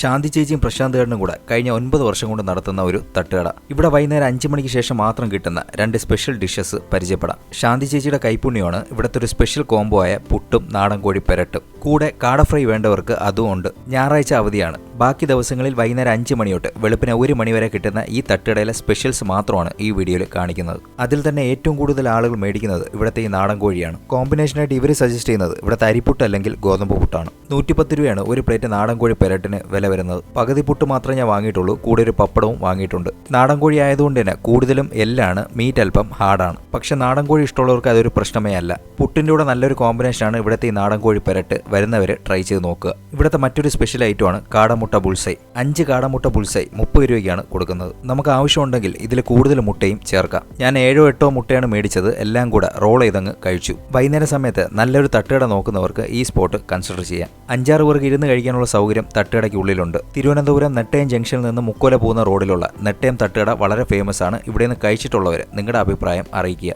ശാന്തി ചേച്ചിയും പ്രശാന്ത് ഏട്ടനും കൂടെ കഴിഞ്ഞ ഒൻപത് വർഷം കൊണ്ട് നടത്തുന്ന ഒരു തട്ടുകട. ഇവിടെ വൈകുന്നേരം അഞ്ച് മണിക്ക് ശേഷം മാത്രം കിട്ടുന്ന രണ്ട് സ്പെഷ്യൽ ഡിഷസ് പരിചയപ്പെടാം. ശാന്തി ചേച്ചിയുടെ കൈപ്പുണ്യമാണ് ഇവിടുത്തെ ഒരു സ്പെഷ്യൽ കോംബോ ആയ പുട്ടും നാടൻ കോഴി പെരട്ടും. കൂടെ കാട ഫ്രൈ വേണ്ടവർക്ക് ഉണ്ട്. ഞായറാഴ്ച അവധിയാണ്. ബാക്കി ദിവസങ്ങളിൽ വൈകുന്നേരം അഞ്ച് മണി തൊട്ട് വെളുപ്പിന് ഒരു മണിവരെ കിട്ടുന്ന ഈ തട്ടുകടയിലെ സ്പെഷ്യൽസ് മാത്രമാണ് ഈ വീഡിയോയിൽ കാണിക്കുന്നത്. അതിൽ തന്നെ ഏറ്റവും കൂടുതൽ ആളുകൾ മേടിക്കുന്നത് ഇവിടുത്തെ ഈ നാടൻ കോഴിയാണ്. കോമ്പിനേഷനായിട്ട് ഇവർ സജസ്റ്റ് ചെയ്യുന്നത് ഇവിടുത്തെ അരിപ്പുട്ട് അല്ലെങ്കിൽ ഗോതമ്പ് പുട്ടാണ്. നൂറ്റിപ്പത്ത് രൂപയാണ് ഒരു പ്ലേറ്റ് നാടൻ കോഴി പെരട്ടിന് വില വരുന്നത്. പകുതി പുട്ട് മാത്രമേ ഞാൻ വാങ്ങിയിട്ടുള്ളൂ. കൂടെ ഒരു പപ്പടവും വാങ്ങിയിട്ടുണ്ട്. നാടൻ കോഴി ആയതുകൊണ്ട് തന്നെ കൂടുതലും എല്ലാണ് മീറ്റ് അല്പം ഹാർഡാണ് പക്ഷെ നാടൻ കോഴി ഇഷ്ടമുള്ളവർക്ക് അതൊരു പ്രശ്നമേ അല്ല. പുട്ടിന്റെ കൂടെ നല്ലൊരു കോമ്പിനേഷനാണ് ഇവിടുത്തെ ഈ നാടൻ കോഴി പെരട്ട്. വരുന്നവർ ട്രൈ ചെയ്ത് നോക്കുക. ഇവിടുത്തെ മറ്റൊരു സ്പെഷ്യൽ ഐറ്റമാണ് കാടമുട്ട ബുൾസൈ അഞ്ച് കാടമുട്ട ബുൾസൈ മുപ്പത് രൂപയ്ക്കാണ് കൊടുക്കുന്നത്. നമുക്ക് ആവശ്യമുണ്ടെങ്കിൽ ഇതിൽ കൂടുതൽ മുട്ടയും ചേർക്കാം. ഞാൻ ഏഴോ എട്ടോ മുട്ടയാണ് മേടിച്ചത്. എല്ലാം കൂടെ റോൾ ചെയ്തങ്ങ് കഴിച്ചു. വൈകുന്നേര സമയത്ത് നല്ലൊരു തട്ടുകട നോക്കുന്നവർക്ക് ഈ സ്പോട്ട് കൺസിഡർ ചെയ്യാം. അഞ്ചാറ് പേർക്ക് ഇരുന്ന് കഴിക്കാനുള്ള സൗകര്യം തട്ടുകടയ്ക്ക് ഉള്ളിലുണ്ട്. തിരുവനന്തപുരം നെട്ടയം ജംഗ്ഷനിൽ നിന്ന് മുക്കോല പോകുന്ന റോഡിലുള്ള നെട്ടയം തട്ടുകട വളരെ ഫേമസ് ആണ്. ഇവിടെ നിന്ന് കഴിച്ചിട്ടുള്ളവർ നിങ്ങളുടെ അഭിപ്രായം അറിയിക്കുക.